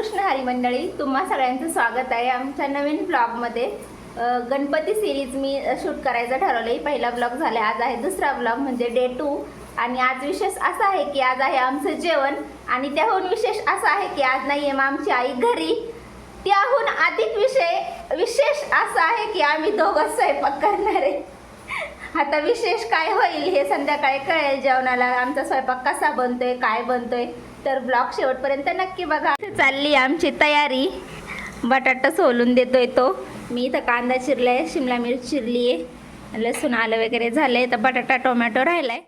कृष्ण हरी मंडळी तुम्हा सगळ्यांचं स्वागत आहे आमच्या नवीन ब्लॉगमध्ये. गणपती सिरीज मी शूट करायचं ठरवलं पहिला ब्लॉग झाला आज आहे दुसरा ब्लॉग म्हणजे डे टू आणि आज विशेष असा आहे की आज आहे आमचं जेवण. आणि त्याहून विशेष असं आहे की आज नाही आहे मग आमची आई घरी. त्याहून अधिक विषय विशेष असा आहे की आम्ही दोघं स्वयंपाक करणार आहे. आता विशेष काय होईल हे संध्याकाळी कळेल जेवणाला. आमचा स्वयंपाक कसा बनतोय काय बनतोय. तर ब्लॉग शेवटपर्यंत नक्की बघा. चालली आमची तयारी. बटाटा सोलून देतोय तो. मी इथं कांदा चिरलाय शिमला मिरच चिरली आहे लसूण आलं वगैरे झालंय. तर बटाटा टोमॅटो राहिलाय.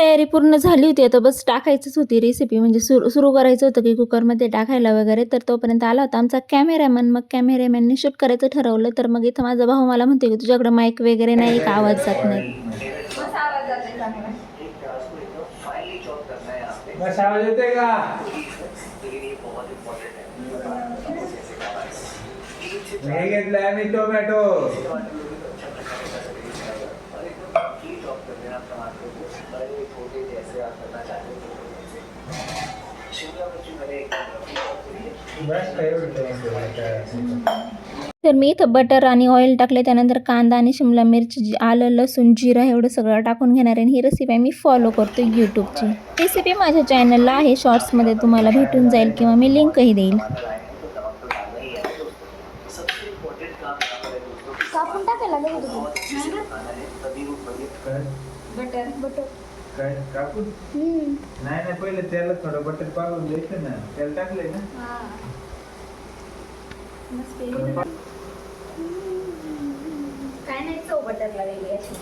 तयारी पूर्ण झाली होती. आता बस टाकायचीच होती रेसिपी म्हणजे सुरू सुरू करायचं होतं की कुकरमध्ये टाकायला वगैरे. तर तोपर्यंत आला होता आमचा कॅमेरामॅन मग कॅमेरामॅनने शूट करायचं ठरवलं. तर मग इथं माझा भाऊ मला म्हणते की तुझ्याकडे माईक वगैरे नाही का आवाज जात नाही? बस आवाज येते का हे घेतलंय आम्ही टोमॅटो बस काय एवढं टोमॅटो तर मी इथं बटर आणि ऑइल टाकले. त्यानंतर कांदा आणि शिमला मिरची आलं लसूण जिरा एवढं सगळं टाकून घेणार आहे. आणि ही रेसिपी मी फॉलो करतो यूट्यूबची रेसिपी माझ्या चॅनलला आहे. शॉर्ट्समध्ये तुम्हाला भेटून जाईल किंवा मी लिंकही देईल. कापून टाकायला काय बटर बटर काय? कापून? नाही नाही पहिले त्याला थोडं बटर पावून द्यायचं ना. त्याला टाकलंय ना? काय नाही चव बटरला वेगळी अशी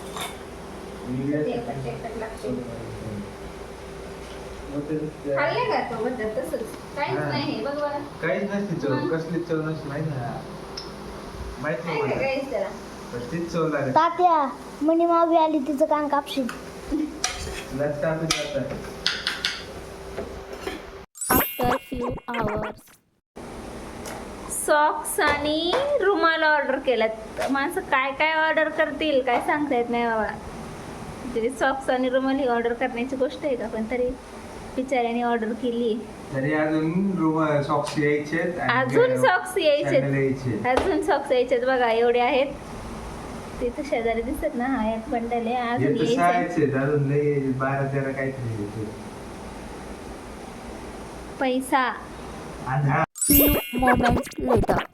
खाल्ले का तो बटर तसंच. काहीच. नाही हे बघ बरं. काहीच नसते चव. कसली चव नसते माहिती ना माहीत नाही काय मला. काहीच त्याला? पण तीच चव लागत. तात्या म्हणे मावी आली तिचं कान कापशील. लस टाकून जातात आफ्टर फ्यू आवर्स सॉक्स आणि रुमाल ऑर्डर केल्यात. माणसं काय काय ऑर्डर करतील काय सांगता येत नाही बाबा. तरी सॉक्स आणि रुमाल ही ऑर्डर करण्याची गोष्ट आहे का? पण तरी बिचाऱ्याने ऑर्डर केली तरी अजून सॉक्स यायचे अजून सॉक्स यायचे यायचे अजून सॉक्स यायचेत बघा एवढे आहेत. तिथं शेजारी दिसत ना हा एक बंडल आहे अजून यायचे अजून बारा तेरा काहीतरी. पैसा. फ्यू मोमेंट्स लेटर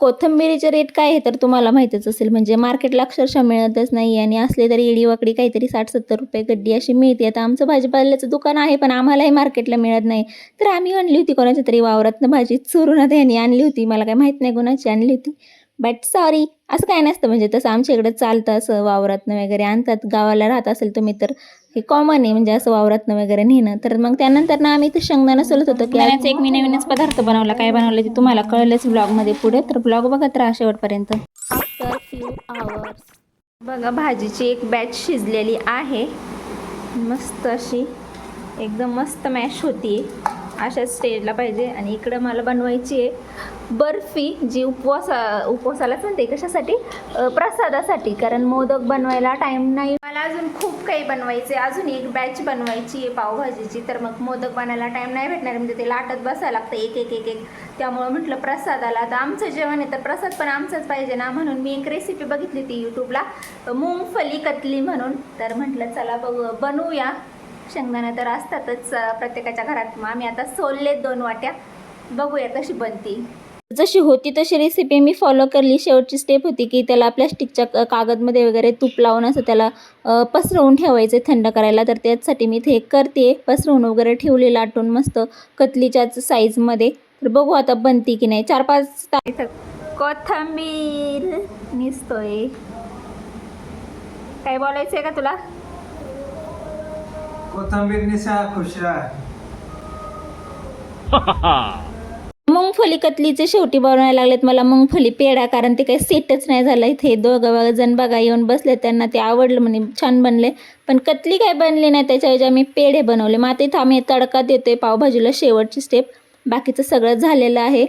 कोथिंबिरीचे रेट काय आहे तर तुम्हाला माहितीच असेल. म्हणजे मार्केटला अक्षरशः मिळतच नाही आणि असले तरी इडी वाकडी काहीतरी साठ सत्तर रुपये गड्डी अशी मिळते. आता आमचं भाजीपाल्याचं दुकान आहे पण आम्हालाही मार्केटला मिळत नाही. तर आम्ही आणली होती कोणाच्या तरी वावरातनं भाजी चोरून आता यांनी आणली होती. मला काय माहीत नाही कोणाची आणली होती. बट सॉरी असं काय नसतं. म्हणजे तसं आमच्या इकडं चालतं असं वावरातनं वगैरे आणतात. गावाला राहत असेल तुम्ही तर हे कॉमन आहे म्हणजे असं वावरातनं वगैरे नेणं तर मग त्यानंतर ना आम्ही इथं शेंगदाणा सोलत होतो की आज एक मी नवीनच पदार्थ बनवला. काय बनवलं ते तुम्हाला कळलंच ब्लॉगमध्ये पुढे. तर ब्लॉग बघत राहा शेवटपर्यंत. आफ्टर फ्यू आवर्स बघा भाजीची एक बॅच शिजलेली आहे. मस्त अशी एकदम मस्त मॅश होती अशा स्टेजला पाहिजे. आणि इकडं मला बनवायची आहे बर्फी जी उपवासा उपवासालाच म्हणते कशासाठी? प्रसादासाठी. कारण मोदक बनवायला टाईम नाही. मला अजून खूप काही बनवायचे अजून एक बॅच बनवायची आहे पावभाजीची. तर मग मोदक बनायला टाईम नाही भेटणार. म्हणजे ते लाटत बसायला लागतं एक एक एक एक. त्यामुळं म्हटलं प्रसादाला. तर आमचं जेवण आहे तर प्रसाद पण आमचंच पाहिजे ना? म्हणून मी एक रेसिपी बघितली ती यूट्यूबला मूंगफली कतली म्हणून. तर म्हटलं चला बघ बनवूया. शेंगदाणा तर असतातच प्रत्येकाच्या घरात. मग आम्ही आता सोलले दोन वाट्या. बघूया कशी बनती. जशी होती तशी रेसिपी मी फॉलो करली. शेवटची स्टेप होती की त्याला प्लॅस्टिकच्या कागदमध्ये वगैरे तूप लावून असं त्याला पसरवून ठेवायचं थंड करायला. तर त्याचसाठी मी इथे करते. पसरवून वगैरे ठेवली लाटून मस्त कतलीच्याच साईजमध्ये तर बघू आता बनती की नाही. चार पाच ता- कोथंबीर निसतोय. काय बोलायचं आहे का तुला? कोथंबीरने खुश राहा. मुंगफली कतलीचे शेवटी बनवायला लागलेत. मला मुंगफली पेढा कारण ते काही सेटच नाही झालं इथे. दोघं जण बघा येऊन बसले. त्यांना ते आवडलं म्हणे छान बनले. पण कतली काय बनली नाही त्याच्याऐवजी आम्ही पेढे बनवले. मग आता इथं आम्ही तडका देतोय पावभाजीला शेवटची स्टेप बाकीचं सगळं झालेलं आहे.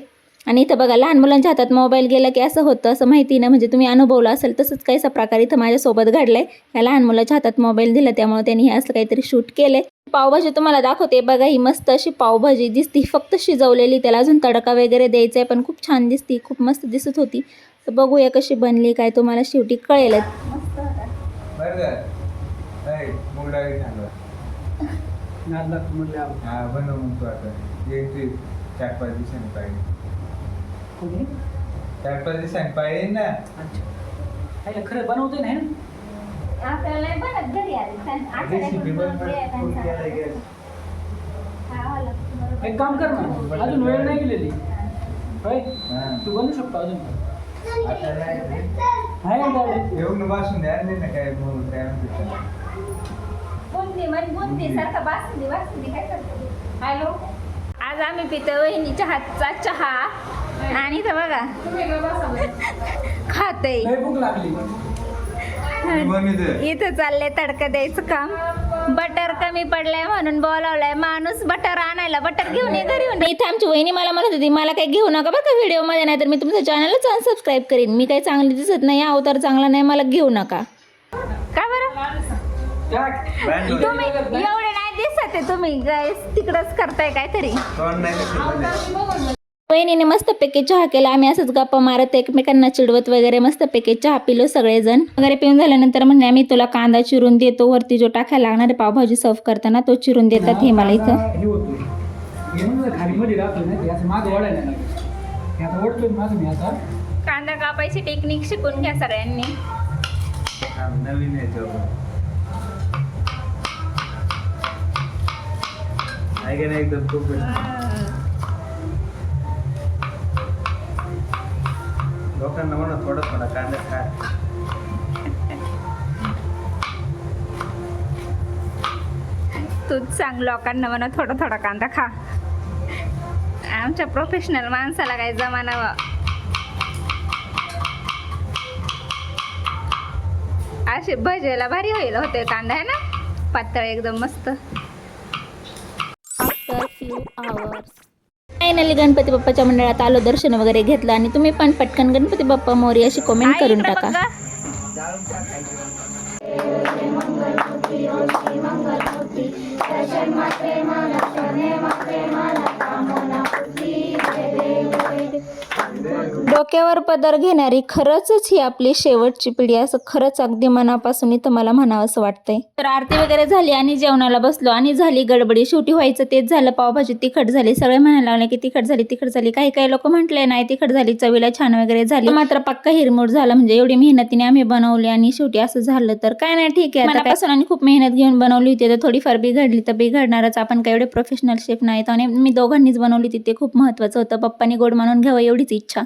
आणि इथं बघा लहान मुलांच्या हातात मोबाईल गेला की असं होतं असं माहिती ना म्हणजे तुम्ही अनुभवलं असेल तसंच काहीसा प्रकार इथं माझ्यासोबत घडलाय. या लहान मुलाच्या हातात मोबाईल दिला त्यामुळे त्यांनी हे असं काहीतरी शूट केलंय. पावभाजी तुम्हाला दाखवते. बघा ही मस्त अशी पावभाजी दिसती. फक्त शिजवलेली त्याला अजून तडका वगैरे द्यायचा आहे पण खूप छान दिसती खूप मस्त दिसत होती. तर बघूया कशी बनली काय तुम्हाला शेवटी कळेलच. बरं का नाही मूग डाळी सांगा हा बनव मग तू आता. येईल चार पाच दिवसांनी पाहिजे चार पाच दिवसांनी पाहिजे ना खरं बनवते नाही आपल्याला नाही बनत घरी आधी रेसिपी पण फुल केलं गेलं एक काम कर ना अजून वेळ नाही गेलेली. होय? हा. तू बनवू शकतो अजून. आता नाही आहे ना? येऊन बसून द्या नाही ना काय काय. बुंदी म्हणजे बुंदी सारखं बासुंदी बासुंदी काय करतो? हॅलो? आज आम्ही पितो वहिनीच्या हातचा चहा. आणि इथं बघा खाते. इथं चाललंय तडका द्यायचं काम बटर कमी पडलंय म्हणून बोलावलंय माणूस बटर आणायला बटर घेऊन ये घरी. इथं आमची वहिनी मला म्हणत होती मला काही घेऊ नका बरं का व्हिडिओमध्ये नाही तर मी तुमच्या चॅनलच अनसबस्क्राईब करीन मी काही चांगली दिसत नाही अवतार चांगला नाही मला घेऊ नका का बरं. तुम्ही एवढे नाही दिसत आहे तुम्ही. तिकडंच करताय काहीतरी. वहिनीने मस्तपैकी चहा केला. आम्ही असंच गप्पा मारत एकमेकांना चिडवत वगैरे मस्तपैकी चहा पिलो सगळेजण. वगैरे पिऊन झाल्यानंतर म्हणणे आम्ही तुला कांदा चिरून देतो. वरती जो टाकायला लागणार आहे पावभाजी सर्व करताना तो चिरून देतात हे मला इथं. कांदा कापायची टेक्निक शिकून घ्या सगळ्यांनी. हा, एकदम लोकांना म्हणा थोडा थोडा कांदा खा तूच सांग लोकांना म्हणा थोडा थोडा कांदा खा. आमच्या प्रोफेशनल माणसाला काय जमाना असे भजेला भारी होईल होते कांदा आहे ना? पातळ एकदम मस्त. After few hours finally Ganpati बाप्पाच्या मंडळात आलो दर्शन वगैरे घेतलं आणि तुम्ही पण पटकन गणपती बाप्पा मोरी अशी कमेंट करून टाका. डोक्यावर पदर घेणारी खरंच ही आपली शेवटची पिढी असं खरंच अगदी मनापासून इथं मला म्हणावं असं वाटतंय. तर आरती वगैरे झाली आणि जेवणाला बसलो आणि झाली गडबडी. शेवटी व्हायचं तेच झालं. पावभाजी तिखट झाली. सगळे म्हणायला लागले की तिखट झाली तिखट झाली. काही काही लोक म्हटले नाही तिखट झाली. चवीला छान वगैरे झाली. मात्र पक्का हिरमोड झाला. म्हणजे एवढी मेहनतीने आम्ही बनवली आणि शेवटी असं झालं. तर काय नाही ठीक आहे. मनापासून आणि खूप मेहनत घेऊन बनवली होती. तर थोडीफार बिघडली तर बिघडणारच. आपण काय एवढे प्रोफेशनल शेफ नाहीत. आणि मी दोघांनीच बनवली होती. ते खूप महत्वाचं होतं. पप्पानी गोड म्हणून घ्यावं एवढीच इच्छा.